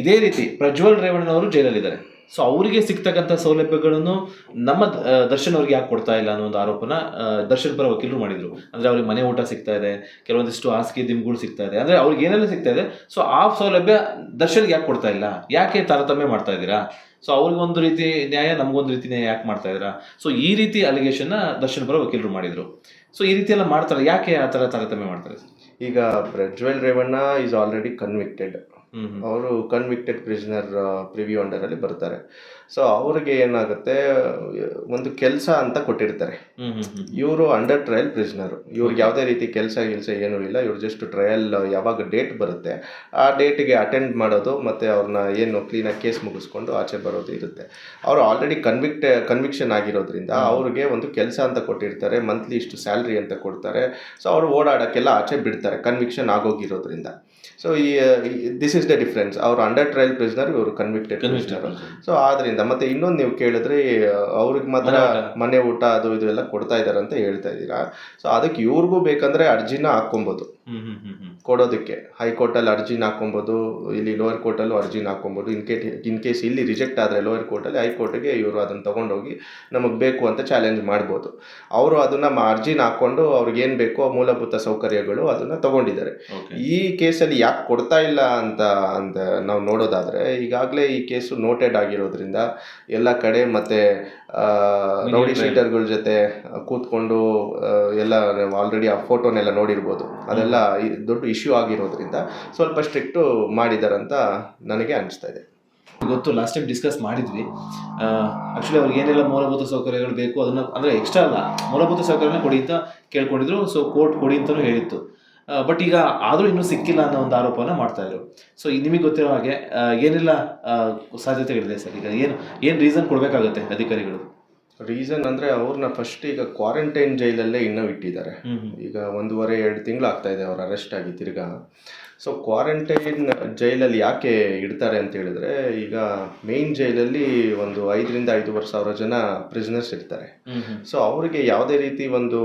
ಇದೇ ರೀತಿ ಪ್ರಜ್ವಲ್ ರೇವಣ್ಣನವರು ಜೈಲಲ್ಲಿದ್ದಾರೆ. ಸೊ ಅವರಿಗೆ ಸಿಗ್ತಕ್ಕಂಥ ಸೌಲಭ್ಯಗಳನ್ನು ನಮ್ಮ ದರ್ಶನ್ ಅವ್ರಿಗೆ ಯಾಕೆ ಕೊಡ್ತಾ ಇಲ್ಲ ಅನ್ನೋ ಒಂದು ಆರೋಪನ ದರ್ಶನ್ ಪರ ವಕೀಲರು ಮಾಡಿದ್ರು. ಅಂದ್ರೆ ಅವ್ರಿಗೆ ಮನೆ ಊಟ ಸಿಗ್ತಾ ಇದೆ, ಕೆಲವೊಂದಿಷ್ಟು ಹಾಸಿಗೆ ದಿಮ್ಗಳು ಸಿಗ್ತಾ ಇದೆ. ಅಂದ್ರೆ ಅವ್ರಿಗೆ ಏನೆಲ್ಲ ಸಿಗ್ತಾ ಇದೆ ಸೊ ಆ ಸೌಲಭ್ಯ ದರ್ಶನ್ಗೆ ಯಾಕೆ ಕೊಡ್ತಾ ಇಲ್ಲ? ಯಾಕೆ ತಾರತಮ್ಯ ಮಾಡ್ತಾ ಇದ್ದೀರಾ? ಸೊ ಅವ್ರಿಗೆ ಒಂದು ರೀತಿ ನ್ಯಾಯ, ನಮಗೊಂದು ರೀತಿ ನ್ಯಾಯ ಯಾಕೆ ಮಾಡ್ತಾ ಇದ್ದೀರಾ? ಸೊ ಈ ರೀತಿ ಅಲಿಗೇಷನ್ನ ದರ್ಶನ್ ಪರ ವಕೀಲರು ಮಾಡಿದ್ರು. ಸೊ ಈ ರೀತಿ ಎಲ್ಲ ಮಾಡ್ತಾರೆ. ಯಾಕೆ ಆ ಥರ ತಾರತಮ್ಯ ಮಾಡ್ತಾರೆ? ಈಗ Prajwal Revanna is already convicted ಅವರು ಕನ್ವಿಕ್ಟೆಡ್ ಪ್ರಿಸ್ನರ್ ಪ್ರಿವ್ಯೂ ಅಂಡರಲ್ಲಿ ಬರ್ತಾರೆ. ಸೊ ಅವ್ರಿಗೆ ಏನಾಗುತ್ತೆ ಒಂದು ಕೆಲಸ ಅಂತ ಕೊಟ್ಟಿರ್ತಾರೆ. ಇವರು ಅಂಡರ್ ಟ್ರಯಲ್ ಪ್ರಿಸ್ನರು ಇವ್ರಿಗೆ ಯಾವುದೇ ರೀತಿ ಕೆಲಸ ಗಿಲ್ಸ ಏನೂ ಇಲ್ಲ. ಇವ್ರು ಜಸ್ಟ್ ಟ್ರಯಲ್ ಯಾವಾಗ ಡೇಟ್ ಬರುತ್ತೆ ಆ ಡೇಟಿಗೆ ಅಟೆಂಡ್ ಮಾಡೋದು ಮತ್ತು ಅವ್ರನ್ನ ಏನು ಕ್ಲೀನಾಗಿ ಕೇಸ್ ಮುಗಿಸ್ಕೊಂಡು ಆಚೆ ಬರೋದು ಇರುತ್ತೆ. ಅವರು ಆಲ್ರೆಡಿ ಕನ್ವಿಕ್ಟ್ ಕನ್ವಿಕ್ಷನ್ ಆಗಿರೋದ್ರಿಂದ ಅವ್ರಿಗೆ ಒಂದು ಕೆಲಸ ಅಂತ ಕೊಟ್ಟಿರ್ತಾರೆ. ಮಂತ್ಲಿ ಇಷ್ಟು ಸ್ಯಾಲ್ರಿ ಅಂತ ಕೊಡ್ತಾರೆ. ಸೊ ಅವರು ಓಡಾಡೋಕ್ಕೆಲ್ಲ ಆಚೆ ಬಿಡ್ತಾರೆ. ಕನ್ವಿಕ್ಷನ್ ಆಗೋಗಿರೋದ್ರಿಂದ. ಸೊ ಈ ದಿಸ್ ಇಸ್ ದ ಡಿಫ್ರೆನ್ಸ್ ಅವ್ರು ಅಂಡರ್ ಟ್ರಯಲ್ ಪ್ರಿಸ್ನರ್ ಇವರು ಕನ್ವಿಕ್ಟೆಡ್ ಪ್ರಿಸ್ನರ್ ಸೊ ಆದ್ರಿಂದ ಮತ್ತೆ ಇನ್ನೊಂದು ನೀವು ಕೇಳಿದ್ರೆ ಅವ್ರಿಗೆ ಮಾತ್ರ ಮನೆ ಊಟ. ಅದು ಇದು ಎಲ್ಲ ಕೊಡ್ತಾ ಇದ್ದಾರೆ ಅಂತ ಹೇಳ್ತಾ ಇದ್ದೀರಾ. ಸೊ ಅದಕ್ಕೆ ಇವ್ರಿಗೂ ಬೇಕಂದ್ರೆ ಅರ್ಜಿನ ಹಾಕೊಬೋದು ಕೊಡೋದಕ್ಕೆ. ಹೈಕೋರ್ಟಲ್ಲಿ ಅರ್ಜಿನ ಹಾಕೊಬೋದು ಇಲ್ಲಿ ಲೋಯರ್ ಕೋರ್ಟಲ್ಲೂ ಅರ್ಜಿನ ಹಾಕೊಬೋದು ಇನ್ ಕೇಟ್ ಇನ್ ಕೇಸ್ ಇಲ್ಲಿ ರಿಜೆಕ್ಟ್ ಆದರೆ ಲೋಯರ್ ಕೋರ್ಟಲ್ಲಿ ಹೈಕೋರ್ಟ್ಗೆ ಇವರು ಅದನ್ನು ತೊಗೊಂಡೋಗಿ ನಮಗೆ ಬೇಕು ಅಂತ ಚಾಲೆಂಜ್ ಮಾಡ್ಬೋದು. ಅವರು ಅದನ್ನು ಅರ್ಜಿನ ಹಾಕ್ಕೊಂಡು ಅವ್ರಿಗೆ ಏನು ಬೇಕೋ ಮೂಲಭೂತ ಸೌಕರ್ಯಗಳು ಅದನ್ನು ತಗೊಂಡಿದ್ದಾರೆ. ಈ ಕೇಸಲ್ಲಿ ಯಾಕೆ ಕೊಡ್ತಾ ಇಲ್ಲ ಅಂತ ಅಂತ ನಾವು ನೋಡೋದಾದರೆ ಈಗಾಗಲೇ ಈ ಕೇಸು ನೋಟೆಡ್ ಆಗಿರೋದ್ರಿಂದ ಎಲ್ಲ ಕಡೆ ಮತ್ತೆ ರೌಡಿ. ಶೀಟರ್ಗಳ ಜೊತೆ ಕೂತ್ಕೊಂಡು ಎಲ್ಲ ಆಲ್ರೆಡಿ ಆ ಫೋಟೋನೆಲ್ಲ ನೋಡಿರ್ಬೋದು. ಅದೆಲ್ಲ ದೊಡ್ಡ ಇಶ್ಯೂ ಆಗಿರೋದ್ರಿಂದ ಸ್ವಲ್ಪ ಸ್ಟ್ರಿಕ್ಟು ಮಾಡಿದಾರಂತ ನನಗೆ ಅನಿಸ್ತಾ ಇದೆ. ಗೊತ್ತು ಲಾಸ್ಟ್ ಟೈಮ್ ಡಿಸ್ಕಸ್ ಮಾಡಿದ್ವಿ. ಆಕ್ಚುಲಿ ಅವ್ರಿಗೆ ಏನೆಲ್ಲ ಮೂಲಭೂತ ಸೌಕರ್ಯಗಳು ಬೇಕು ಅದನ್ನು ಅಂದರೆ ಎಕ್ಸ್ಟ್ರಾ ಅಲ್ಲ ಮೂಲಭೂತ ಸೌಕರ್ಯನ ಕೊಡಿ ಅಂತ ಕೇಳ್ಕೊಂಡಿದ್ರು ಸೊ ಕೋರ್ಟ್ ಕೊಡಿ ಅಂತಲೂ ಹೇಳಿತ್ತು. ಬಟ್ ಈಗ ಆದರೂ ಇನ್ನೂ ಸಿಕ್ಕಿಲ್ಲ ಅನ್ನೋ ಒಂದು ಆರೋಪನ ಮಾಡ್ತಾ ಇದ್ರು. ಸೊ ನಿಮಗೆ ಗೊತ್ತಿರೋ ಹಾಗೆ ಏನೆಲ್ಲ ಸಾಧ್ಯತೆಗಳಿದೆ ಸರ್. ಈಗ ಏನು ಏನು ರೀಸನ್ ಕೊಡಬೇಕಾಗುತ್ತೆ ಅಧಿಕಾರಿಗಳು? ರೀಸನ್ ಅಂದರೆ ಅವ್ರನ್ನ ಫಸ್ಟ್ ಈಗ ಕ್ವಾರಂಟೈನ್ ಜೈಲಲ್ಲೇ ಇನ್ನೂ ಇಟ್ಟಿದ್ದಾರೆ. ಈಗ ಒಂದೂವರೆ ಎರಡು ತಿಂಗಳು ಆಗ್ತಾ ಇದೆ ಅವ್ರು ಅರೆಸ್ಟ್ ಆಗಿ ತಿರ್ಗಾ. ಸೊ ಕ್ವಾರಂಟೈನ್ ಜೈಲಲ್ಲಿ ಯಾಕೆ ಇಡ್ತಾರೆ ಅಂತ ಹೇಳಿದ್ರೆ ಈಗ ಮೇನ್ ಜೈಲಲ್ಲಿ ಒಂದು ಐದರಿಂದ ಐದೂವರೆ ಸಾವಿರ ಜನ ಪ್ರಿಸ್ನರ್ಸ್ ಇರ್ತಾರೆ. ಸೊ ಅವರಿಗೆ ಯಾವುದೇ ರೀತಿ ಒಂದು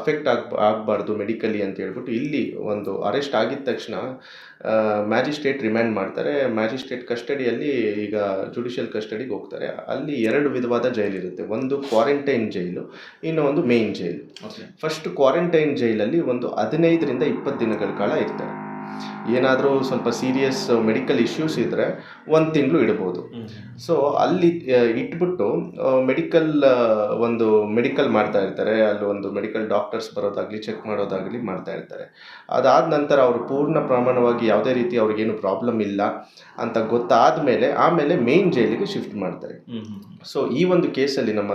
ಅಫೆಕ್ಟ್ ಆಗ್ ಆಗಬಾರ್ದು ಮೆಡಿಕಲಿ ಅಂತ ಹೇಳ್ಬಿಟ್ಟು ಇಲ್ಲಿ ಒಂದು ಅರೆಸ್ಟ್ ಆಗಿದ ತಕ್ಷಣ ಮ್ಯಾಜಿಸ್ಟ್ರೇಟ್ ರಿಮ್ಯಾಂಡ್ ಮಾಡ್ತಾರೆ. ಮ್ಯಾಜಿಸ್ಟ್ರೇಟ್ ಕಸ್ಟಡಿಯಲ್ಲಿ ಈಗ ಜುಡಿಷಿಯಲ್ ಕಸ್ಟಡಿಗೆ ಹೋಗ್ತಾರೆ. ಅಲ್ಲಿ ಎರಡು ವಿಧವಾದ ಜೈಲಿರುತ್ತೆ ಒಂದು ಕ್ವಾರಂಟೈನ್ ಜೈಲು ಇನ್ನೊಂದು ಮೇನ್ ಜೈಲು. ಫಸ್ಟ್ ಕ್ವಾರಂಟೈನ್ ಜೈಲಲ್ಲಿ ಒಂದು ಹದಿನೈದರಿಂದ ಇಪ್ಪತ್ತು ದಿನಗಳ ಕಾಲ ಇರ್ತಾರೆ. ಏನಾದರೂ ಸ್ವಲ್ಪ ಸೀರಿಯಸ್ ಮೆಡಿಕಲ್ ಇಶ್ಯೂಸ್ ಇದ್ದರೆ ಒಂದು ತಿಂಗಳು ಇಡ್ಬೋದು. ಸೊ ಅಲ್ಲಿ ಇಟ್ಬಿಟ್ಟು ಮೆಡಿಕಲ್ ಒಂದು ಮೆಡಿಕಲ್ ಮಾಡ್ತಾ ಇರ್ತಾರೆ. ಅಲ್ಲಿ ಒಂದು ಮೆಡಿಕಲ್ ಡಾಕ್ಟರ್ಸ್ ಬರೋದಾಗಲಿ ಚೆಕ್ ಮಾಡೋದಾಗಲಿ ಮಾಡ್ತಾ ಇರ್ತಾರೆ. ಅದಾದ ನಂತರ ಅವರು ಪೂರ್ಣ ಪ್ರಮಾಣವಾಗಿ ಯಾವುದೇ ರೀತಿ ಅವ್ರಿಗೇನು ಪ್ರಾಬ್ಲಮ್ ಇಲ್ಲ ಅಂತ ಗೊತ್ತಾದ ಮೇಲೆ ಆಮೇಲೆ ಮೇನ್ ಜೈಲಿಗೆ ಶಿಫ್ಟ್ ಮಾಡ್ತಾರೆ. ಸೊ ಈ ಒಂದು ಕೇಸಲ್ಲಿ ನಮ್ಮ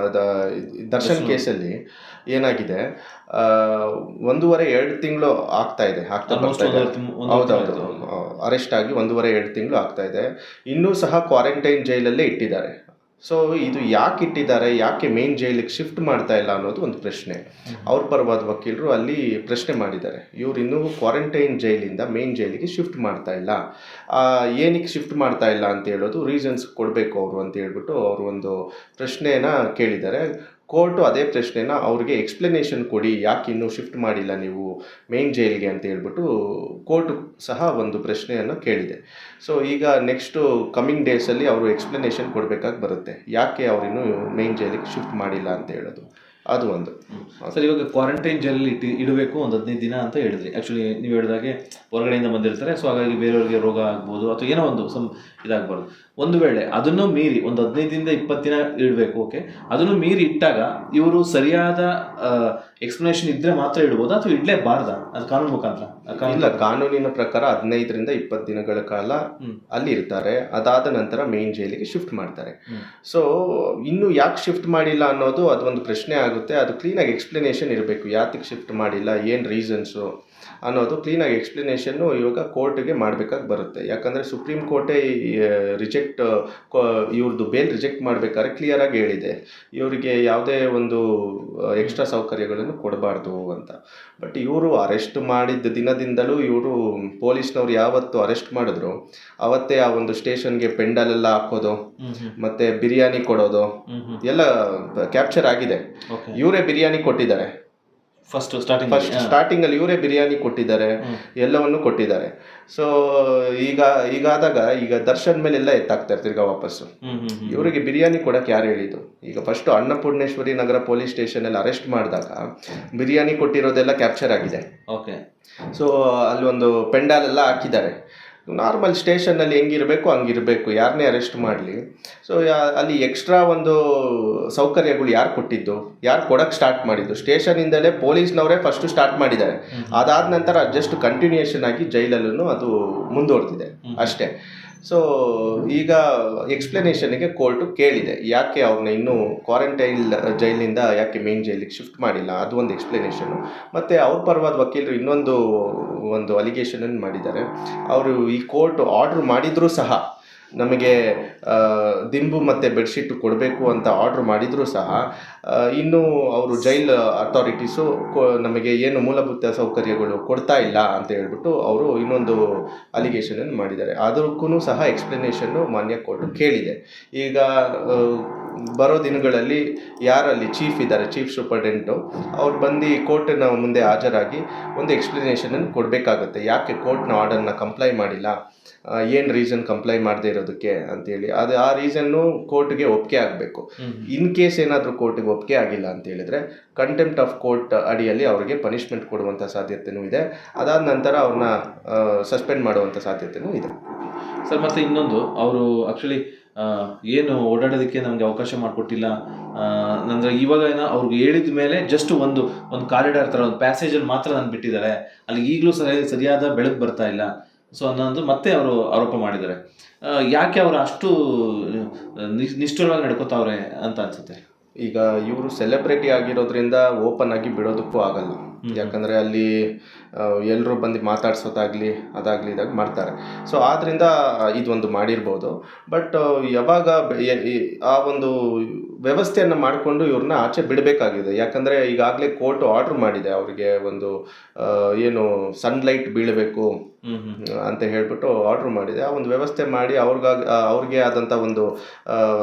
ದರ್ಶನ್. ಕೇಸಲ್ಲಿ ಏನಾಗಿದೆ? ಒಂದೂವರೆ ಎರಡು ತಿಂಗಳು ಆಗ್ತಾ ಇದೆ ಆಗ್ತಾ ಬರ್ತಾ ಇದೆ. ಹೌದೌದು. ಅರೆಸ್ಟ್ ಆಗಿ ಒಂದೂವರೆ ಎರಡು ತಿಂಗಳು ಆಗ್ತಾ ಇದೆ. ಇನ್ನೂ ಸಹ ಕ್ವಾರಂಟೈನ್ ಜೈಲಲ್ಲೇ ಇಟ್ಟಿದ್ದಾರೆ. ಸೊ ಇದು ಯಾಕೆ ಇಟ್ಟಿದ್ದಾರೆ ಯಾಕೆ ಮೇನ್ ಜೈಲಿಗೆ ಶಿಫ್ಟ್ ಮಾಡ್ತಾ ಇಲ್ಲ ಅನ್ನೋದು ಒಂದು ಪ್ರಶ್ನೆ. ಅವ್ರ ಪರವಾದ ವಕೀಲರು ಅಲ್ಲಿ ಪ್ರಶ್ನೆ ಮಾಡಿದ್ದಾರೆ. ಇವ್ರು ಇನ್ನೂ ಕ್ವಾರಂಟೈನ್ ಜೈಲಿಂದ ಮೇನ್ ಜೈಲಿಗೆ ಶಿಫ್ಟ್ ಮಾಡ್ತಾ ಇಲ್ಲ. ಏನಕ್ಕೆ ಶಿಫ್ಟ್ ಮಾಡ್ತಾ ಇಲ್ಲ ಅಂತ ಹೇಳೋದು ರೀಸನ್ಸ್ ಕೊಡಬೇಕು ಅವರು ಅಂತ ಹೇಳ್ಬಿಟ್ಟು ಅವರು ಒಂದು ಪ್ರಶ್ನೆನ ಕೇಳಿದ್ದಾರೆ. ಕೋರ್ಟು ಅದೇ ಪ್ರಶ್ನೆನ ಅವ್ರಿಗೆ ಎಕ್ಸ್ಪ್ಲನೇಷನ್ ಕೊಡಿ, ಯಾಕೆ ಇನ್ನೂ ಶಿಫ್ಟ್ ಮಾಡಿಲ್ಲ ನೀವು ಮೇನ್ ಜೈಲ್ಗೆ ಅಂತ ಹೇಳ್ಬಿಟ್ಟು ಕೋರ್ಟು ಸಹ ಒಂದು ಪ್ರಶ್ನೆಯನ್ನು ಕೇಳಿದೆ. ಸೊ ಈಗ ನೆಕ್ಸ್ಟು ಕಮ್ಮಿಂಗ್ ಡೇಸಲ್ಲಿ ಅವರು ಎಕ್ಸ್ಪ್ಲನೇಷನ್ ಕೊಡಬೇಕಾಗಿ ಬರುತ್ತೆ. ಯಾಕೆ ಅವರಿನ್ನೂ ಮೇನ್ ಜೈಲಿಗೆ ಶಿಫ್ಟ್ ಮಾಡಿಲ್ಲ ಅಂತ ಹೇಳೋದು. ಅದು ಒಂದು. ಸರ್, ಇವಾಗ ಕ್ವಾರಂಟೈನ್ ಜೈಲಲ್ಲಿ ಇಟ್ಟು ಇಡಬೇಕು ಒಂದು ಹದಿನೈದು ದಿನ ಅಂತ ಹೇಳಿದ್ರಿ. ಆ್ಯಕ್ಚುಲಿ ನೀವು ಹೇಳಿದಾಗೆ ಹೊರಗಡೆಯಿಂದ ಬಂದಿರ್ತಾರೆ ಸೊ ಹಾಗಾಗಿ ಬೇರೆಯವ್ರಿಗೆ ರೋಗ ಆಗ್ಬೋದು ಅಥವಾ ಏನೋ ಒಂದು ಸಮ್ ಇದಾಗಬಾರ್ದು. ಒಂದು ವೇಳೆ ಅದನ್ನು ಮೀರಿ ಒಂದು ಹದಿನೈದರಿಂದ ಇಪ್ಪತ್ತು ದಿನ ಇಡಬೇಕು ಓಕೆ ಅದನ್ನು ಮೀರಿ ಇಟ್ಟಾಗ ಇವರು ಸರಿಯಾದ ಎಕ್ಸ್ಪ್ಲನೇಷನ್ ಇದ್ರೆ ಮಾತ್ರ ಇಡ್ಬೋದಾ ಅಥವಾ ಇಡ್ಲೇಬಾರ್ದ? ಅದು ಕಾನೂನು ಮುಖಾಂತರ? ಇಲ್ಲ ಕಾನೂನಿನ ಪ್ರಕಾರ ಹದಿನೈದರಿಂದ ಇಪ್ಪತ್ತು ದಿನಗಳ ಕಾಲ. ಅಲ್ಲಿ ಇರ್ತಾರೆ. ಅದಾದ ನಂತರ ಮೇನ್ ಜೈಲಿಗೆ ಶಿಫ್ಟ್ ಮಾಡ್ತಾರೆ. ಸೊ ಇನ್ನು ಯಾಕೆ ಶಿಫ್ಟ್ ಮಾಡಿಲ್ಲ ಅನ್ನೋದು ಅದೊಂದು ಪ್ರಶ್ನೆ ಆಗುತ್ತೆ. ಅದು ಕ್ಲೀನಾಗಿ ಎಕ್ಸ್ಪ್ಲನೇಷನ್ ಇರಬೇಕು. ಯಾತಕ್ಕೆ ಶಿಫ್ಟ್ ಮಾಡಿಲ್ಲ? ಏನು ರೀಸನ್ಸು ಅನ್ನೋದು ಕ್ಲೀನಾಗಿ ಎಕ್ಸ್ಪ್ಲನೇಷನ್ನು ಇವಾಗ ಕೋರ್ಟ್ಗೆ ಮಾಡಬೇಕಾಗಿ ಬರುತ್ತೆ. ಯಾಕಂದರೆ ಸುಪ್ರೀಂ ಕೋರ್ಟೇ ರಿಜೆಕ್ಟ್ ಇವ್ರದ್ದು ಬೇಲ್ ರಿಜೆಕ್ಟ್ ಮಾಡಬೇಕಾದ್ರೆ ಕ್ಲಿಯರಾಗಿ ಹೇಳಿದೆ. ಇವರಿಗೆ ಯಾವುದೇ ಒಂದು ಎಕ್ಸ್ಟ್ರಾ ಸೌಕರ್ಯಗಳನ್ನು ಕೊಡಬಾರ್ದು ಅಂತ. ಬಟ್ ಇವರು ಅರೆಸ್ಟ್ ಮಾಡಿದ ದಿನದಿಂದಲೂ ಇವರು ಪೊಲೀಸ್ನವ್ರು ಯಾವತ್ತು ಅರೆಸ್ಟ್ ಮಾಡಿದ್ರು ಅವತ್ತೇ ಆ ಒಂದು ಸ್ಟೇಷನ್ಗೆ ಪೆಂಡಲೆಲ್ಲ ಹಾಕೋದು ಮತ್ತೆ ಬಿರಿಯಾನಿ ಕೊಡೋದು ಎಲ್ಲ ಕ್ಯಾಪ್ಚರ್ ಆಗಿದೆ. ಓಕೆ ಇವರೇ ಬಿರಿಯಾನಿ ಕೊಟ್ಟಿದ್ದಾರೆ. ಫಸ್ಟ್ ಸ್ಟಾರ್ಟಿಂಗ್ ಫಸ್ಟ್ ಸ್ಟಾರ್ಟಿಂಗ್ ಅಲ್ಲಿ ಇವರೇ ಬಿರಿಯಾನಿ ಕೊಟ್ಟಿದ್ದಾರೆ ಎಲ್ಲವನ್ನು ಕೊಟ್ಟಿದ್ದಾರೆ. ಸೊ ಈಗ ಈಗಾದಾಗ ಈಗ ದರ್ಶನ್ ಮೇಲೆ ಎಲ್ಲ ಎತ್ತಾಕ್ತಾರೆ ತಿರ್ಗಾ ವಾಪಸ್ಸು. ಹ್ಮ್ ಇವರಿಗೆ ಬಿರಿಯಾನಿ ಕೊಡಕ್ಕೆ ಯಾರು ಹೇಳಿದ್ದು? ಈಗ first Annapoorneshwari Nagar police station ಎಲ್ಲ ಅರೆಸ್ಟ್ ಮಾಡಿದಾಗ ಬಿರಿಯಾನಿ ಕೊಟ್ಟಿರೋದೆಲ್ಲ ಕ್ಯಾಪ್ಚರ್ ಆಗಿದೆ. ಓಕೆ ಸೊ ಅಲ್ಲಿ ಒಂದು ಪೆಂಡಾಲ್ ಎಲ್ಲ ಹಾಕಿದ್ದಾರೆ. ನಾರ್ಮಲ್ ಸ್ಟೇಷನಲ್ಲಿ ಹೆಂಗಿರಬೇಕು ಹಂಗಿರಬೇಕು. ಯಾರನ್ನೇ ಅರೆಸ್ಟ್ ಮಾಡಲಿ. ಸೊ ಅಲ್ಲಿ ಎಕ್ಸ್ಟ್ರಾ ಒಂದು ಸೌಕರ್ಯಗಳು ಯಾರು ಕೊಟ್ಟಿದ್ದು? ಯಾರು ಕೊಡಕ್ಕೆ ಸ್ಟಾರ್ಟ್ ಮಾಡಿದ್ದು? ಸ್ಟೇಷನಿಂದಲೇ ಪೊಲೀಸ್ನವರೇ ಫಸ್ಟು ಸ್ಟಾರ್ಟ್ ಮಾಡಿದ್ದಾರೆ. ಅದಾದ ನಂತರ ಜಸ್ಟ್ ಕಂಟಿನ್ಯೂಯೇಷನ್ ಆಗಿ ಜೈಲಲ್ಲೂ ಅದು ಮುಂದುವರೆದಿದೆ. ಅಷ್ಟೇ. ಸೊ ಈಗ ಎಕ್ಸ್ಪ್ಲನೇಷನ್ಗೆ ಕೋರ್ಟು ಕೇಳಿದೆ. ಯಾಕೆ ಅವ್ರನ್ನ ಇನ್ನೂ ಕ್ವಾರಂಟೈನ್ ಜೈಲಿನಿಂದ ಯಾಕೆ ಮೇನ್ ಜೈಲಿಗೆ ಶಿಫ್ಟ್ ಮಾಡಿಲ್ಲ? ಅದು ಒಂದು ಎಕ್ಸ್ಪ್ಲನೇಷನು ಮತ್ತು ಅವ್ರ ಪರವಾದ ವಕೀಲರು ಇನ್ನೊಂದು, ಒಂದು ಅಲಿಗೇಷನನ್ನು ಮಾಡಿದ್ದಾರೆ. ಅವರು ಈ ಕೋರ್ಟ್ ಆರ್ಡ್ರ್ ಮಾಡಿದರೂ ಸಹ ನಮಗೆ ದಿಂಬು ಮತ್ತು ಬೆಡ್ಶೀಟು ಕೊಡಬೇಕು ಅಂತ ಆರ್ಡ್ರ್ ಮಾಡಿದರೂ ಸಹ ಇನ್ನೂ ಅವರು ಜೈಲ್ ಅಥಾರಿಟೀಸು ನಮಗೆ ಏನು ಮೂಲಭೂತ ಸೌಕರ್ಯಗಳು ಕೊಡ್ತಾ ಇಲ್ಲ ಅಂತ ಹೇಳ್ಬಿಟ್ಟು ಅವರು ಇನ್ನೊಂದು ಅಲಿಗೇಷನನ್ನು ಮಾಡಿದ್ದಾರೆ. ಅದಕ್ಕೂ ಸಹ ಎಕ್ಸ್ಪ್ಲನೇಷನ್ನು ಮಾನ್ಯ ಕೋರ್ಟ್ ಕೇಳಿದೆ. ಈಗ ಬರೋ ದಿನಗಳಲ್ಲಿ ಯಾರಲ್ಲಿ ಚೀಫ್ ಇದ್ದಾರೆ ಚೀಫ್ ಸೂಪರ್ಡೆಂಟು ಅವ್ರು ಬಂದು ಕೋರ್ಟನ್ನು ಮುಂದೆ ಹಾಜರಾಗಿ ಒಂದು ಎಕ್ಸ್ಪ್ಲನೇಷನನ್ನು ಕೊಡಬೇಕಾಗುತ್ತೆ. ಯಾಕೆ ಕೋರ್ಟ್ನ ಆರ್ಡರ್ನ ಕಂಪ್ಲೈ ಮಾಡಿಲ್ಲ? ಏನು ರೀಸನ್ ಕಂಪ್ಲೈ ಮಾಡದೇ ಇರೋದಕ್ಕೆ ಅಂತೇಳಿ. ಅದು ಆ ರೀಸನ್ನು ಕೋರ್ಟ್ಗೆ ಒಪ್ಪಿಗೆ ಆಗಬೇಕು. ಇನ್ ಕೇಸ್ ಏನಾದರೂ ಕೋರ್ಟಿಗೆ ಒಪ್ಪಿಗೆ ಆಗಿಲ್ಲ ಅಂತ ಹೇಳಿದ್ರೆ ಕಂಟೆಂಪ್ಟ್ ಆಫ್ ಕೋರ್ಟ್ ಅಡಿಯಲ್ಲಿ ಅವರಿಗೆ ಪನಿಷ್ಮೆಂಟ್ ಕೊಡುವಂಥ ಸಾಧ್ಯತೆಯೂ ಇದೆ. ಅದಾದ ನಂತರ ಅವ್ರನ್ನ ಸಸ್ಪೆಂಡ್ ಮಾಡುವಂಥ ಸಾಧ್ಯತೆಯೂ ಇದೆ. ಸರ್ ಮತ್ತೆ ಇನ್ನೊಂದು. ಅವರು ಆಕ್ಚುಲಿ ಏನು ಓಡಾಡೋದಕ್ಕೆ ನಮಗೆ ಅವಕಾಶ ಮಾಡಿಕೊಟ್ಟಿಲ್ಲ. ಅಂದರೆ ಇವಾಗ ಏನೋ ಅವ್ರಿಗೆ ಹೇಳಿದ ಮೇಲೆ ಜಸ್ಟ್ ಒಂದು ಒಂದು ಕಾರಿಡಾರ್ ಥರ ಒಂದು ಪ್ಯಾಸೇಜಲ್ಲಿ ಮಾತ್ರ ನಾನು ಬಿಟ್ಟಿದ್ದಾರೆ. ಅಲ್ಲಿ ಈಗಲೂ ಸರಿ ಸರಿಯಾದ ಬೆಳಕು ಬರ್ತಾ ಇಲ್ಲ. ಸೊ ಅನ್ನೋದು ಮತ್ತೆ ಅವರು ಆರೋಪ ಮಾಡಿದ್ದಾರೆ. ಯಾಕೆ ಅವರು ಅಷ್ಟು ನಿಷ್ಠುರವಾಗಿ ನಡ್ಕೋತಾವ್ರೆ ಅಂತ ಅನ್ಸುತ್ತೆ? ಈಗ ಇವರು ಸೆಲೆಬ್ರಿಟಿ ಆಗಿರೋದ್ರಿಂದ ಓಪನ್ ಆಗಿ ಬಿಡೋದಕ್ಕೂ ಆಗಲ್ಲ. ಯಾಕಂದರೆ ಅಲ್ಲಿ ಎಲ್ಲರೂ ಬಂದು ಮಾತಾಡ್ಸೋದಾಗಲಿ ಅದಾಗಲಿ ಇದಾಗ ಮಾಡ್ತಾರೆ. ಸೊ ಆದ್ದರಿಂದ ಇದೊಂದು ಮಾಡಿರ್ಬೋದು. ಬಟ್ ಯಾವಾಗ ಆ ಒಂದು ವ್ಯವಸ್ಥೆಯನ್ನು ಮಾಡಿಕೊಂಡು ಇವ್ರನ್ನ ಆಚೆ ಬಿಡಬೇಕಾಗಿದೆ. ಯಾಕಂದರೆ ಈಗಾಗಲೇ ಕೋರ್ಟ್ ಆರ್ಡ್ರ್ ಮಾಡಿದೆ ಅವರಿಗೆ ಒಂದು ಏನು ಸನ್ಲೈಟ್ ಬೀಳಬೇಕು ಅಂತ ಹೇಳಿಬಿಟ್ಟು ಆರ್ಡ್ರ್ ಮಾಡಿದೆ. ಆ ಒಂದು ವ್ಯವಸ್ಥೆ ಮಾಡಿ ಅವ್ರಿಗಾಗಿ ಅವ್ರಿಗೆ ಆದಂಥ ಒಂದು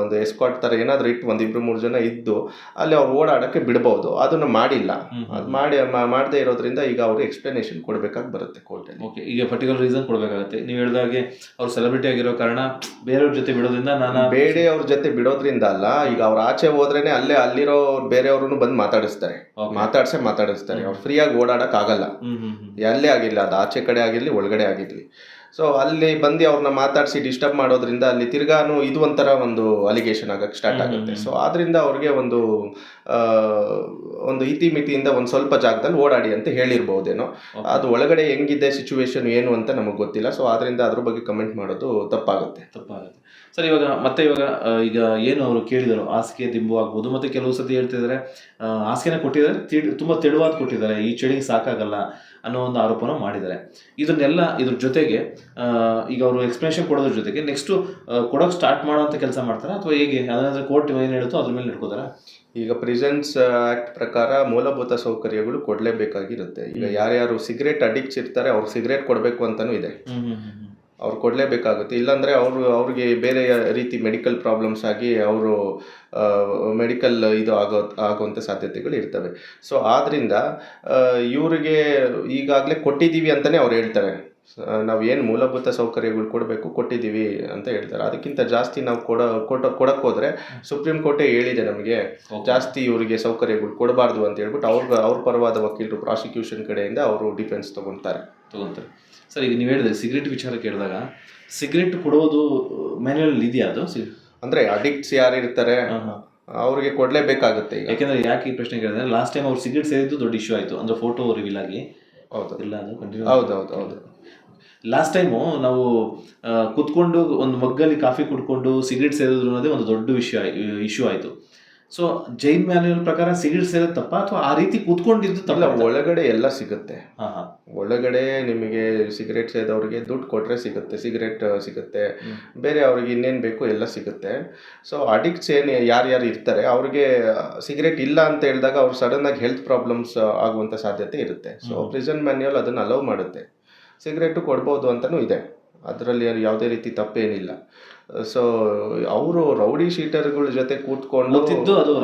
ಒಂದು ಎಸ್ಕಾಟ್ ಥರ ಏನಾದರೂ ಇಟ್ಟು ಒಂದು ಇಬ್ಬರು ಮೂರು ಜನ ಇದ್ದು ಅಲ್ಲಿ ಅವ್ರು ಓಡಾಡೋಕ್ಕೆ ಬಿಡ್ಬೋದು. ಅದನ್ನು ಮಾಡಿಲ್ಲ. ಅದು ಮಾಡಿ ಮಾಡದೇ ಇರೋದ್ರಿಂದ ಈಗ ಅವರು ಎಕ್ಸ್ಪ್ಲನೇಷನ್ ಕೊಡಬೇಕಾಗಿ ಬರುತ್ತೆ ಕೋರ್ಟ್ ಓಕೆ ಈಗ ಪರ್ಟಿಕ್ಯುಲರ್ ರೀಸನ್ ಕೊಡಬೇಕಾಗುತ್ತೆ. ನೀವು ಹೇಳಿದಾಗೆ ಅವ್ರು ಸೆಲೆಬ್ರಿಟಿ ಆಗಿರೋ ಕಾರಣ ಬೇರೆಯವ್ರ ಜೊತೆ ಬಿಡೋದ್ರಿಂದ ನಾನು ಬೇರೆ ಅವ್ರ ಜೊತೆ ಬಿಡೋದ್ರಿಂದ ಅಲ್ಲ ಈಗ ಅವ್ರ ಆಚೆ ಹೋದ್ರೇನೆ ಅಲ್ಲೇ ಅಲ್ಲಿರೋ ಬೇರೆಯವ್ರು ಬಂದು ಮಾತಾಡಿಸ್ತಾರೆ. ಮಾತಾಡ್ಸೇ ಮಾತಾಡಿಸ್ತಾರೆ. ಅವ್ರು ಫ್ರೀಯಾಗಿ ಓಡಾಡಕ್ ಆಗಲ್ಲ. ಹ್ಮ್ ಹ್ಮ್ ಹ್ಮ್. ಎಲ್ಲೇ ಆಗಿರಲಿ ಅದು ಆಚೆ ಕಡೆ ಆಗಿರಲಿ ಒಳಗಡೆ ಆಗಿರಲಿ. ಸೊ ಅಲ್ಲಿ ಬಂದು ಅವ್ರನ್ನ ಮಾತಾಡಿಸಿ ಡಿಸ್ಟರ್ಬ್ ಮಾಡೋದ್ರಿಂದ ಅಲ್ಲಿ ತಿರ್ಗಾನು ಇದು ಒಂಥರ ಒಂದು ಅಲಿಗೇಷನ್ ಆಗಕ್ಕೆ ಸ್ಟಾರ್ಟ್ ಆಗುತ್ತೆ. ಸೊ ಆದ್ರಿಂದ ಅವ್ರಿಗೆ ಒಂದು ಒಂದು ಇತಿಮಿತಿಯಿಂದ ಒಂದು ಸ್ವಲ್ಪ ಜಾಗದಲ್ಲಿ ಓಡಾಡಿ ಅಂತ ಹೇಳಿರ್ಬೋದೇನೋ. ಅದು ಒಳಗಡೆ ಹೆಂಗಿದೆ ಸಿಚುವೇಶನ್ ಏನು ಅಂತ ನಮಗೆ ಗೊತ್ತಿಲ್ಲ. ಸೊ ಆದ್ರಿಂದ ಅದ್ರ ಬಗ್ಗೆ ಕಮೆಂಟ್ ಮಾಡೋದು ತಪ್ಪಾಗುತ್ತೆ. ತಪ್ಪಾಗುತ್ತೆ. ಸರ್ ಇವಾಗ ಮತ್ತೆ ಇವಾಗ ಈಗ ಏನು ಅವರು ಕೇಳಿದರು? ಹಾಸಿಗೆ ದಿಂಬು ಆಗ್ಬೋದು ಮತ್ತೆ ಕೆಲವು ಸತಿ ಹೇಳ್ತಿದ್ದಾರೆ ಹಾಸಿಗೆನ ಕೊಟ್ಟಿದ್ದಾರೆ ತುಂಬಾ ತೆಳುವಾದ ಕೊಟ್ಟಿದ್ದಾರೆ. ಈ ಚಳಿಗೆ ಸಾಕಾಗಲ್ಲ. ಅನ್ನೋ ಒಂದು ಆರೋಪನ ಮಾಡಿದ್ದಾರೆ. ಇದನ್ನೆಲ್ಲ ಇದ್ರ ಜೊತೆಗೆ ಈಗ ಅವರು ಎಕ್ಸ್ಪ್ಲನೇಷನ್ ಕೊಡೋದ್ರ ಜೊತೆಗೆ ನೆಕ್ಸ್ಟ್ ಕೊಡೋಕೆ ಸ್ಟಾರ್ಟ್ ಮಾಡೋಂಥ ಕೆಲಸ ಮಾಡ್ತಾರೆ ಅಥವಾ ಹೇಗೆ? ಅದಾದ್ರೆ ಕೋರ್ಟ್ ಏನು ಹೇಳುತ್ತೋ ಅದ್ರ ಮೇಲೆ ನಡ್ಕೋತಾರ ಈಗ ಪ್ರಿಸೆನ್ಸ್ ಆಕ್ಟ್ ಪ್ರಕಾರ ಮೂಲಭೂತ ಸೌಕರ್ಯಗಳು ಕೊಡಲೇಬೇಕಾಗಿರುತ್ತೆ. ಈಗ ಯಾರ್ಯಾರು ಸಿಗರೇಟ್ ಅಡಿಕ್ಟ್ಸ್ ಇರ್ತಾರೆ ಅವ್ರು ಸಿಗರೇಟ್ ಕೊಡಬೇಕು ಅಂತಲೂ ಇದೆ. ಅವ್ರು ಕೊಡಲೇಬೇಕಾಗುತ್ತೆ. ಇಲ್ಲಾಂದರೆ ಅವರು, ಅವ್ರಿಗೆ ಬೇರೆ ರೀತಿ ಮೆಡಿಕಲ್ ಪ್ರಾಬ್ಲಮ್ಸ್ ಆಗಿ ಅವರು ಮೆಡಿಕಲ್ ಇದು ಆಗೋ ಆಗುವಂಥ ಸಾಧ್ಯತೆಗಳು ಇರ್ತವೆ. ಸೊ ಆದ್ದರಿಂದ ಇವರಿಗೆ ಈಗಾಗಲೇ ಕೊಟ್ಟಿದ್ದೀವಿ ಅಂತಲೇ ಅವ್ರು ಹೇಳ್ತಾರೆ. ನಾವು ಏನು ಮೂಲಭೂತ ಸೌಕರ್ಯಗಳು ಕೊಡಬೇಕು ಕೊಟ್ಟಿದ್ದೀವಿ ಅಂತ ಹೇಳ್ತಾರೆ. ಅದಕ್ಕಿಂತ ಜಾಸ್ತಿ ನಾವು ಕೊಡ ಕೊಟ್ಟ ಕೊಡಕ್ಕೆ ಹೋದರೆ ಸುಪ್ರೀಂ ಕೋರ್ಟೇ ಹೇಳಿದೆ ನಮಗೆ ಜಾಸ್ತಿ ಇವರಿಗೆ ಸೌಕರ್ಯಗಳು ಕೊಡಬಾರ್ದು ಅಂತ ಹೇಳ್ಬಿಟ್ಟು ಅವ್ರ ಅವ್ರ ಪರವಾದ ವಕೀಲರು ಪ್ರಾಸಿಕ್ಯೂಷನ್ ಕಡೆಯಿಂದ ಅವರು ಡಿಫೆನ್ಸ್ ತಗೊತಾರೆ. ತೊಗೊತಾರೆ. ಸರ್ ಈಗ ನೀವು ಹೇಳಿದ್ರೆ ಸಿಗರೇಟ್ ವಿಚಾರ ಕೇಳಿದಾಗ ಸಿಗರೇಟ್ ಕೊಡೋದು ಮ್ಯಾನ್ಯಲ್ ಇದೆಯಾ ಅದು? ಅಂದರೆ ಅಡಿಕ್ಟ್ಸ್ ಯಾರು ಇರ್ತಾರೆ ಹಾ, ಹಾ. ಅವ್ರಿಗೆ ಕೊಡಲೇಬೇಕಾಗುತ್ತೆ ಯಾಕೆಂದರೆ ಯಾಕೆಂದ್ರೆ ಯಾಕೆ ಈ ಪ್ರಶ್ನೆ ಕೇಳಿದ್ರೆ ಲಾಸ್ಟ್ ಟೈಮ್ ಅವ್ರು ಸಿಗರೇಟ್ ಸೇರಿದ್ದು ದೊಡ್ಡ ಇಶ್ಯೂ ಆಯಿತು. ಅಂದರೆ ಫೋಟೋ ರಿವೀಲ್ ಆಗಿ. ಹೌದು. ಇಲ್ಲ ಅದು ಕಂಟಿನ್ಯೂ ಹೌದು ಹೌದು ಹೌದು. ಲಾಸ್ಟ್ ಟೈಮು ನಾವು ಕುತ್ಕೊಂಡು ಒಂದು ಮಗ್ಗಲ್ಲಿ ಕಾಫಿ ಕುಡ್ಕೊಂಡು ಸಿಗರೇಟ್ ಸೇರಿದ್ರು ಅನ್ನೋದೇ ಒಂದು ದೊಡ್ಡ ವಿಷಯ ಇಶ್ಯೂ ಆಯಿತು. ಸೊ ಜೈನ್ ಮ್ಯಾನ್ಯಲ್ ಪ್ರಕಾರ ಸಿಗರೇಟ್ ಸೇರೋದು ತಪ್ಪ ಅಥವಾ ಆ ರೀತಿ ಕೂತ್ಕೊಂಡಿದ್ದು ತಪ್ಪ ಒಳಗಡೆ ಎಲ್ಲ ಸಿಗುತ್ತೆ. ಒಳಗಡೆ ನಿಮಗೆ ಸಿಗರೇಟ್ ಸೇದವ್ರಿಗೆ ದುಡ್ಡು ಕೊಟ್ಟರೆ ಸಿಗುತ್ತೆ ಸಿಗರೇಟ್ ಸಿಗುತ್ತೆ. ಬೇರೆ ಅವ್ರಿಗೆ ಇನ್ನೇನು ಬೇಕು ಎಲ್ಲ ಸಿಗುತ್ತೆ. ಸೊ ಅಡಿಕ್ಟ್ಸ್ ಏನು ಯಾರ್ಯಾರು ಇರ್ತಾರೆ ಅವ್ರಿಗೆ ಸಿಗರೇಟ್ ಇಲ್ಲ ಅಂತ ಹೇಳಿದಾಗ ಅವ್ರು ಸಡನ್ನಾಗಿ ಹೆಲ್ತ್ ಪ್ರಾಬ್ಲಮ್ಸ್ ಆಗುವಂಥ ಸಾಧ್ಯತೆ ಇರುತ್ತೆ. ಸೊ ಪ್ರಿಸನ್ ಮ್ಯಾನ್ಯಲ್ ಅದನ್ನು ಅಲೌ ಮಾಡುತ್ತೆ. ಸಿಗರೇಟು ಕೊಡ್ಬೋದು ಅಂತಲೂ ಇದೆ. ಅದರಲ್ಲಿ ಯಾವುದೇ ರೀತಿ ತಪ್ಪೇನಿಲ್ಲ. ಸೊ ಅವರು ರೌಡಿ ಶೀಟರ್ಗಳ ಜೊತೆ ಕೂತ್ಕೊಂಡು ಅದು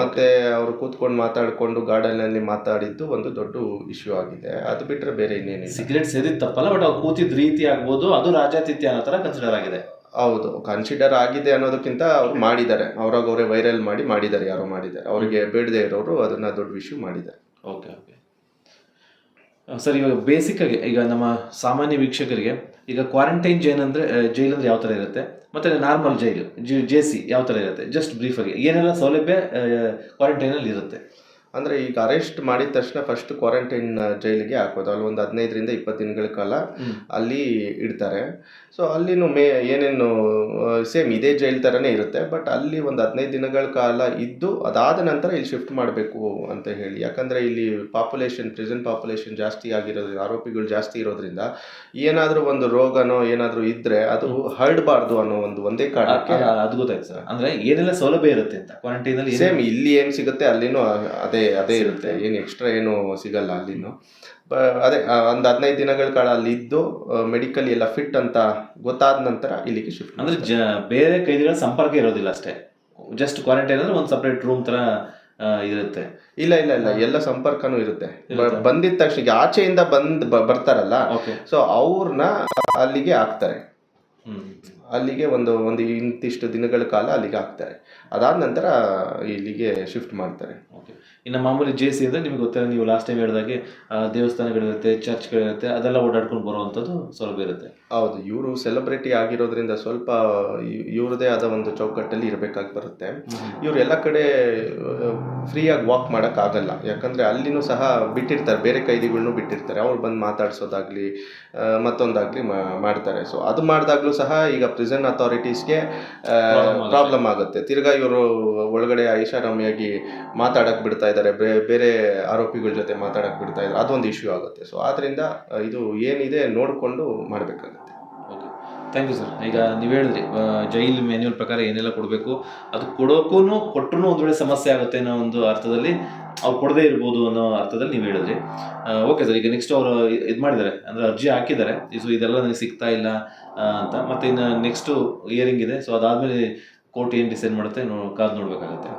ಮತ್ತೆ ಅವರು ಕೂತ್ಕೊಂಡು ಮಾತಾಡಿಕೊಂಡು ಗಾರ್ಡನ್ನಲ್ಲಿ ಮಾತಾಡಿದ್ದು ಒಂದು ದೊಡ್ಡ ಇಶ್ಯೂ ಆಗಿದೆ. ಅದು ಬಿಟ್ಟರೆ ಬೇರೆ ಇನ್ನೇನಿಲ್ಲ. ಸಿಗರೇಟ್ ಸೇರಿದ ತಪ್ಪಲ್ಲ ಬಟ್ ಅವ್ರು ಕೂತಿದ್ದ ರೀತಿ ಆಗ್ಬೋದು. ಅದು ರಾಜಾತಿಥ್ಯ ಅನ್ನೋ ಥರ ಕನ್ಸಿಡರ್ ಆಗಿದೆ. ಹೌದು ಕನ್ಸಿಡರ್ ಆಗಿದೆ ಅನ್ನೋದಕ್ಕಿಂತ ಅವ್ರು ಮಾಡಿದ್ದಾರೆ. ಅವ್ರಾಗ ಅವರೇ ವೈರಲ್ ಮಾಡಿ ಮಾಡಿದ್ದಾರೆ ಯಾರೋ ಮಾಡಿದ್ದಾರೆ. ಅವರಿಗೆ ಬೇಡದೇ ಇರೋರು ಅದನ್ನ ದೊಡ್ಡ ವಿಷಯ ಮಾಡಿದ್ದಾರೆ. ಓಕೆ ಸರ್, ಇವಾಗ ಆಗಿ ಈಗ ನಮ್ಮ ಸಾಮಾನ್ಯ ವೀಕ್ಷಕರಿಗೆ ಈಗ ಕ್ವಾರಂಟೈನ್ ಜೈಲ್ ಅಂದ್ರೆ ಜೈಲ್ ಅಂದ್ರೆ ಯಾವ ತರ ಇರುತ್ತೆ? ಮತ್ತೆ ನಾರ್ಮಲ್ ಜೈಲು ಜೆ ಸಿ ಯಾವ ತರ ಇರುತ್ತೆ? ಜಸ್ಟ್ ಆಗಿ. ಏನೆಲ್ಲ ಸೌಲಭ್ಯ ಕ್ವಾರಂಟೈನ್ ಅಲ್ಲಿ ಇರುತ್ತೆ? ಅಂದ್ರೆ ಈಗ ಅರೆಸ್ಟ್ ಮಾಡಿದ ತಕ್ಷಣ ಫಸ್ಟ್ ಕ್ವಾರಂಟೈನ್ ಜೈಲಿಗೆ ಹಾಕೋದು. ಅಲ್ಲಿ ಒಂದು ಹದಿನೈದರಿಂದ ಇಪ್ಪತ್ತು ದಿನಗಳ ಕಾಲ ಅಲ್ಲಿ ಇಡ್ತಾರೆ. ಸೊ ಅಲ್ಲಿನೂ ಮೇ ಏನೇನು ಸೇಮ್ ಇದೇ ಜೈಲ್ ಥರನೇ ಇರುತ್ತೆ. ಬಟ್ ಅಲ್ಲಿ ಒಂದು ಹದಿನೈದು ದಿನಗಳ ಕಾಲ ಇದ್ದು ಅದಾದ ನಂತರ ಇಲ್ಲಿ ಶಿಫ್ಟ್ ಮಾಡಬೇಕು ಅಂತ ಹೇಳಿ. ಯಾಕಂದರೆ ಇಲ್ಲಿ ಪಾಪ್ಯುಲೇಷನ್ ಪ್ರೆಸೆಂಟ್ ಪಾಪ್ಯುಲೇಷನ್ ಜಾಸ್ತಿ ಆಗಿರೋದ್ರಿಂದ ಆರೋಪಿಗಳು ಜಾಸ್ತಿ ಇರೋದ್ರಿಂದ ಏನಾದರೂ ಒಂದು ರೋಗನೋ ಏನಾದರೂ ಇದ್ದರೆ ಅದು ಹರಡಬಾರ್ದು ಅನ್ನೋ ಒಂದು ಒಂದೇ ಕಾರಣಕ್ಕೆ ಅದು ಗೊತ್ತಾಯ್ತು ಸರ್. ಅಂದರೆ ಏನೆಲ್ಲ ಸೌಲಭ್ಯ ಇರುತ್ತೆ ಅಂತ? ಕ್ವಾರಂಟೈನಲ್ಲಿ ಸೇಮ್ ಇಲ್ಲಿ ಏನು ಸಿಗುತ್ತೆ ಅಲ್ಲಿನೂ ಅದೇ ಅದೇ ಇರುತ್ತೆ. ಏನು ಎಕ್ಸ್ಟ್ರಾ ಏನು ಸಿಗಲ್ಲ ಅಲ್ಲಿನೂ. ಬ ಅದೇ ಒಂದು ಹದಿನೈದು ದಿನಗಳ ಕಾಲ ಅಲ್ಲಿ ಇದ್ದು ಮೆಡಿಕಲ್ ಎಲ್ಲ ಫಿಟ್ ಅಂತ ಗೊತ್ತಾದ ನಂತರ ಇಲ್ಲಿಗೆ ಶಿಫ್ಟ್ ಅಂದ್ರೆ ಜ ಬೇರೆ ಕೈದಿಗಳ ಸಂಪರ್ಕ ಇರೋದಿಲ್ಲ ಅಷ್ಟೇ. ಜಸ್ಟ್ ಕ್ವಾರಂಟೈನ್ ಅಂದ್ರೆ ಒಂದು ಸಪ್ರೇಟ್ ರೂಮ್ ತರ ಇರುತ್ತೆ. ಇಲ್ಲ ಇಲ್ಲ ಇಲ್ಲ. ಎಲ್ಲ ಸಂಪರ್ಕನೂ ಇರುತ್ತೆ. ಬಂದಿದ ತಕ್ಷಣ ಆಚೆಯಿಂದ ಬಂದ್ ಬರ್ತಾರಲ್ಲ ಓಕೆ ಸೊ ಅವ್ರನ್ನ ಅಲ್ಲಿಗೆ ಹಾಕ್ತಾರೆ. ಹ್ಮ್. ಅಲ್ಲಿಗೆ ಒಂದು ಒಂದು ಇಂತಿಷ್ಟು ದಿನಗಳ ಕಾಲ ಅಲ್ಲಿಗೆ ಹಾಕ್ತಾರೆ ಅದಾದ ನಂತರ ಇಲ್ಲಿಗೆ ಶಿಫ್ಟ್ ಮಾಡ್ತಾರೆ. ಓಕೆ ಇನ್ನು ಮಾಮೂಲಿ ಜೆ ಸಿ ನಿಮಗೆ ನಿಮ್ಗೆ ಗೊತ್ತಿಲ್ಲ ನೀವು ಲಾಸ್ಟ್ ಟೈಮ್ ಹೇಳಿದಾಗೆ ದೇವಸ್ಥಾನಗಳಿರುತ್ತೆ ಚರ್ಚ್ಗಳಿರುತ್ತೆ ಅದೆಲ್ಲ ಓಡಾಡ್ಕೊಂಡು ಬರುವಂಥದ್ದು ಸೌಲಭ್ಯ ಇರುತ್ತೆ. ಹೌದು ಇವರು ಸೆಲೆಬ್ರಿಟಿ ಆಗಿರೋದ್ರಿಂದ ಸ್ವಲ್ಪ ಇವ್ರದೇ ಆದ ಒಂದು ಚೌಕಟ್ಟಲ್ಲಿ ಇರಬೇಕಾಗಿ ಬರುತ್ತೆ. ಇವರು ಎಲ್ಲ ಕಡೆ ಫ್ರೀಯಾಗಿ ವಾಕ್ ಮಾಡೋಕ್ಕಾಗಲ್ಲ. ಯಾಕಂದರೆ ಅಲ್ಲಿನೂ ಸಹ ಬಿಟ್ಟಿರ್ತಾರೆ ಬೇರೆ ಕೈದಿಗಳನ್ನೂ ಬಿಟ್ಟಿರ್ತಾರೆ. ಅವ್ರು ಬಂದು ಮಾತಾಡ್ಸೋದಾಗಲಿ ಮತ್ತೊಂದಾಗಲಿ ಮಾಡ್ತಾರೆ. ಸೊ ಅದು ಮಾಡಿದಾಗಲೂ ಸಹ ಈಗ ಪ್ರಿಸನ್ ಅಥಾರಿಟೀಸ್ಗೆ ಪ್ರಾಬ್ಲಮ್ ಆಗುತ್ತೆ. ತಿರ್ಗಾ ಇವರು ಒಳಗಡೆ ಐಷಾರಾಮಿಯಾಗಿ ಮಾತಾಡಕ್ಕೆ ಬಿಡ್ತಾ ಇದ್ದಾರೆ. ಬೇರೆ ಆರೋಪಿಗಳ ಜೊತೆ ಮಾತಾಡಕ್ಕೆ ಬಿಡ್ತಾ ಇದ್ದಾರೆ. ಅದೊಂದು ಇಶ್ಯೂ ಆಗುತ್ತೆ. ಸೊ ಆದ್ದರಿಂದ ಇದು ಏನಿದೆ ನೋಡಿಕೊಂಡು ಮಾಡಬೇಕಾಗುತ್ತೆ. ಥ್ಯಾಂಕ್ ಯು ಸರ್ ಈಗ ನೀವು ಹೇಳಿದ್ರಿ ಜೈಲ್ ಮ್ಯಾನ್ಯುವಲ್ ಪ್ರಕಾರ ಏನೆಲ್ಲ ಕೊಡಬೇಕು, ಅದು ಕೊಡೋಕ್ಕೂ ಕೊಟ್ಟರು ಒಂದು ವೇಳೆ ಸಮಸ್ಯೆ ಆಗುತ್ತೆ ಅನ್ನೋ ಒಂದು ಅರ್ಥದಲ್ಲಿ ಅವ್ರು ಕೊಡದೇ ಇರ್ಬೋದು ಅನ್ನೋ ಅರ್ಥದಲ್ಲಿ ನೀವು ಹೇಳಿದ್ರಿ. ಓಕೆ ಸರ್ ಈಗ ನೆಕ್ಸ್ಟ್ ಅವರು ಇದು ಮಾಡಿದ್ದಾರೆ, ಅಂದರೆ ಅರ್ಜಿ ಹಾಕಿದ್ದಾರೆ ಸೊ ಇದೆಲ್ಲ ನನಗೆ ಸಿಗ್ತಾ ಇಲ್ಲ ಅಂತ. ಮತ್ತೆ ಇನ್ನು ನೆಕ್ಸ್ಟು ಇಯರಿಂಗ್ ಇದೆ ಸೊ ಅದಾದಮೇಲೆ ಕೋರ್ಟ್ ಏನು ಡಿಸೈಡ್ ಮಾಡುತ್ತೆ, ನೋ ಕಾದು ನೋಡಬೇಕಾಗತ್ತೆ.